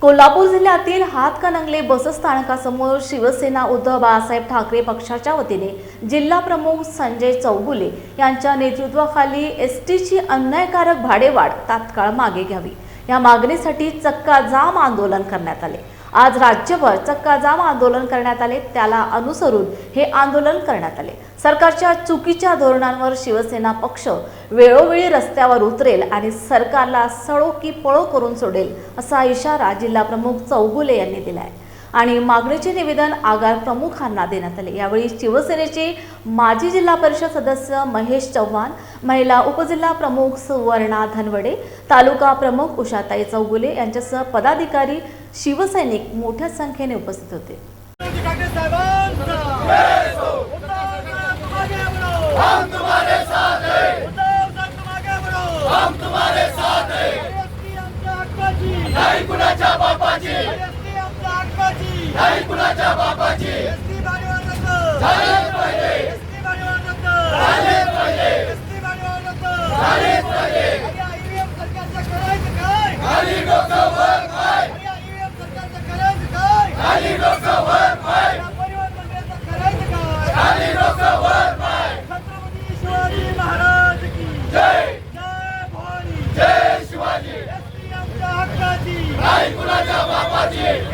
कोल्हापूर जिल्ह्यातील हातकणंगले बसस्थानकासमोर शिवसेना उद्धव बाळासाहेब ठाकरे पक्षाच्या वतीने जिल्हा प्रमुख संजय चौगुले यांच्या नेतृत्वाखाली एस टीची अन्यायकारक भाडेवाढ तात्काळ मागे घ्यावी. या मागणीसाठी चक्का जाम आंदोलन करण्यात आले. आज राज्यभर चक्का जाम आंदोलन करण्यात आले त्याला अनुसरून हे आंदोलन करण्यात आले. सरकारच्या चुकीच्या धोरणांवर शिवसेना पक्ष वेळोवेळी रस्त्यावर उतरेल आणि सरकारला सळो की पळो करून सोडेल असा इशारा जिल्हाप्रमुख चौगुले यांनी दिलाय. आणि मागणीचे निवेदन आगार प्रमुखांना देण्यात आले. यावेळी शिवसेनेचे माजी जिल्हा परिषद सदस्य महेश चव्हाण महिला उपजिल्हा प्रमुख सुवर्णा धनवडे तालुका प्रमुख उषाताई चौगुले यांच्यासह पदाधिकारी शिवसैनिक मोठ्या संख्येने उपस्थित होते. नाही कुणाच्या बापाची? एसटी गाडीवर रद्द झाले पाहिजे. एसटी गाडीवर रद्द झाले पाहिजे. एसटी गाडीवर रद्द झाले पाहिजे. काय? खाली डोकं वर पाय. काय? खाली डोकं वर पाय. खाली डोकं वर पाय. जय. जय शिवाजी. नाही कुणाच्या बापाची.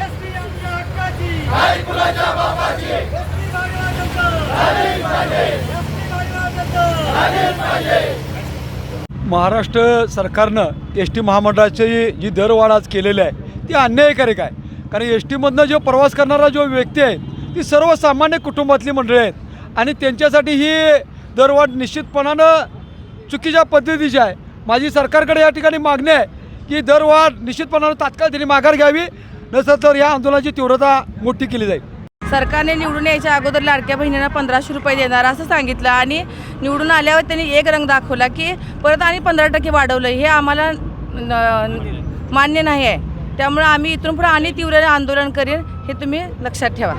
महाराष्ट्र सरकारनं एस टी महामंडळाची जी दरवाढ आज केलेली आहे ती अन्यायकारक आहे कारण एस टीमधनं जो प्रवास करणारा जो व्यक्ती आहे ती सर्वसामान्य कुटुंबातली मंडळी आहेत. आणि त्यांच्यासाठी ही दरवाढ निश्चितपणानं चुकीच्या पद्धतीची आहे. माझी सरकारकडे या ठिकाणी मागणी आहे की दरवाढ निश्चितपणानं तात्काळ त्यांनी माघार घ्यावी. नसं तर या आंदोलनाची तीव्रता मोठी केली जाईल. सरकारने निवडून यायच्या अगोदर लाडक्या बहिणींना पंधराशे रुपये देणार असं सांगितलं आणि निवडून आल्यावर त्यांनी एक रंग दाखवला की परत आणि पंधरा टक्के वाढवलं हे आम्हाला मान्य नाही आहे. त्यामुळे आम्ही इथून पुढे आणि तीव्र आंदोलन करेन हे तुम्ही लक्षात ठेवा.